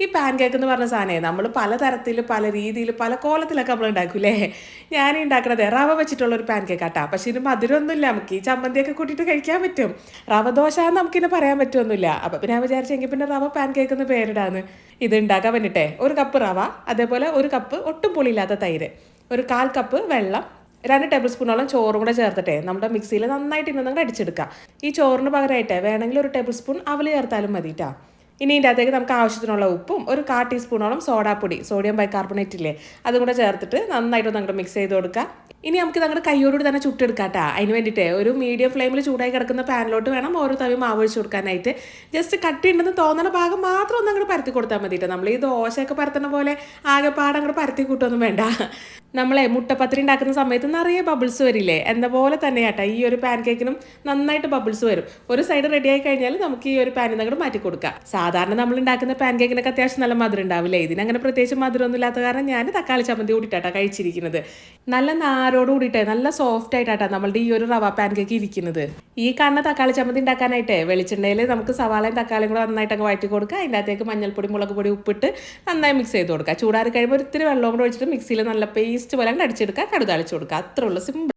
ഈ pan cake എന്ന് പറഞ്ഞ സാധനമേ നമ്മൾ പല തരത്തിൽ പല രീതിയിൽ പല കോലത്തിലൊക്കെ നമ്മൾ ഉണ്ടാക്കൂലേ? ഞാൻ ഉണ്ടാക്കണത് റവ വെച്ചിട്ടുള്ള ഒരു പാൻ കേക്ക് ആട്ടാ പക്ഷെ ഇതിന് മധുരമൊന്നുമില്ല നമുക്ക് ഈ ചമ്മന്തിയൊക്കെ കൂട്ടിയിട്ട് കഴിക്കാൻ പറ്റും. റവ ദോശ എന്ന് നമുക്കിനെ പറയാൻ പറ്റുമൊന്നുമില്ല അപ്പം പിന്നെ ഞാൻ വിചാരിച്ചെങ്കിൽ പിന്നെ റവ പാൻ കേക്ക് എന്ന് പേരിടാന്ന്. ഇത് ഉണ്ടാക്കാൻ വേണ്ടിയിട്ടേ ഒരു കപ്പ് റവ അതേപോലെ ഒരു കപ്പ് ഒട്ടും പുളിയില്ലാത്ത തൈര് ഒരു കാൽ കപ്പ് വെള്ളം രണ്ട് ടേബിൾ സ്പൂണോളം ചോറും കൂടെ ചേർത്തിട്ടെ നമ്മുടെ മിക്സിയിൽ നന്നായിട്ട് ഇന്നൊന്നും അടിച്ചെടുക്കുക ഈ ചോറിന് പകരമായിട്ട് വേണമെങ്കിൽ ഒരു ടേബിൾ സ്പൂൺ അവൽ ചേർത്താലും മതി ട്ടാ ഇനി ഇതിന്റെ അകത്തേക്ക് നമുക്ക് ആവശ്യത്തിനുള്ള ഉപ്പും ഒരു കാ ടീസ്പൂണോളം സോഡാപ്പൊടി സോഡിയം ബൈകാർബണേറ്റ് ഇല്ലേ? അതും കൂടെ ചേർത്തിട്ട് നന്നായിട്ട് അങ്ങോട്ട് മിക്സ് ചെയ്ത് കൊടുക്കുക. ഇനി നമുക്ക് നമ്മുടെ കൈയോടുകൂടി തന്നെ ചുട്ടെടുക്കാട്ടാ അതിന് വേണ്ടിയിട്ട് ഒരു മീഡിയം ഫ്ലെയിമിൽ ചൂടായി കിടക്കുന്ന പാനിലോട്ട് വേണം ഓരോ തവി മാവ് ഒഴിച്ച് കൊടുക്കാനായിട്ട്. ജസ്റ്റ് കട്ടിയുണ്ടെന്ന് തോന്നുന്ന ഭാഗം മാത്രം ഒന്ന് അങ്ങോട്ട് പരത്തി കൊടുത്താൽ മതി നമ്മൾ ഈ ദോശയൊക്കെ പരത്തുന്ന പോലെ ആകെപ്പാടെ അങ്ങോട്ട് പരത്തി കൂട്ടൊന്നും വേണ്ട. നമ്മളെ മുട്ടപ്പത്തിരി ഉണ്ടാക്കുന്ന സമയത്ത് നിറയെ ബബിൾസ് വരില്ലേ? എന്ന പോലെ തന്നെ കേട്ടോ ഈ ഒരു പാൻ കേക്കിനും നന്നായിട്ട് ബബിൾസ് വരും. ഒരു സൈഡ് റെഡി ആയി കഴിഞ്ഞാൽ നമുക്ക് ഈ ഒരു പാനിൽ നിന്ന് മാറ്റി കൊടുക്കാം. സാധാരണ നമ്മൾ ഉണ്ടാക്കുന്ന പാൻ കേക്കിനൊക്കെ അത്യാവശ്യം നല്ല മധുരം ഉണ്ടാവില്ലേ? ഇതിനങ്ങനെ പ്രത്യേകിച്ച് മധുരമൊന്നും ഇല്ലാത്ത കാരണം ഞാൻ തക്കാളി ചമ്മന്തി കൂടിയിട്ടാട്ടാ കഴിച്ചിരിക്കുന്നത്. നല്ല നാരോട് കൂടിയിട്ടേ നല്ല സോഫ്റ്റ് ആയിട്ടാട്ടാ നമ്മളുടെ ഈ ഒരു റവ പാൻ കേക്ക് ഇരിക്കുന്നത്. ഈ കാണുന്ന തക്കാളി ചമ്മന്തി ഉണ്ടാക്കാനായിട്ട് വെളിച്ചെണ്ണയിൽ നമുക്ക് സവാളയും തക്കാളിയും കൂടെ നന്നായിട്ട് അങ്ങ് വഴറ്റി കൊടുക്കുക. അതിന്റെ അകത്തേക്ക് മഞ്ഞൾപ്പൊടി മുളക് പൊടി ഉപ്പിട്ട് നന്നായി മിക്സ് ചെയ്ത് കൊടുക്കുക. ചൂടാറി കഴിയുമ്പോൾ ഒത്തിരി വെള്ളം കൂടെ ഒഴിച്ചിട്ട് മിക്സിയിൽ നല്ല പേസ്റ്റ് പോലെ അങ്ങനെ അടിച്ചെടുക്കുക കടുതാളിച്ച് കൊടുക്കുക. അത്രയുള്ള സിമ്പിൾ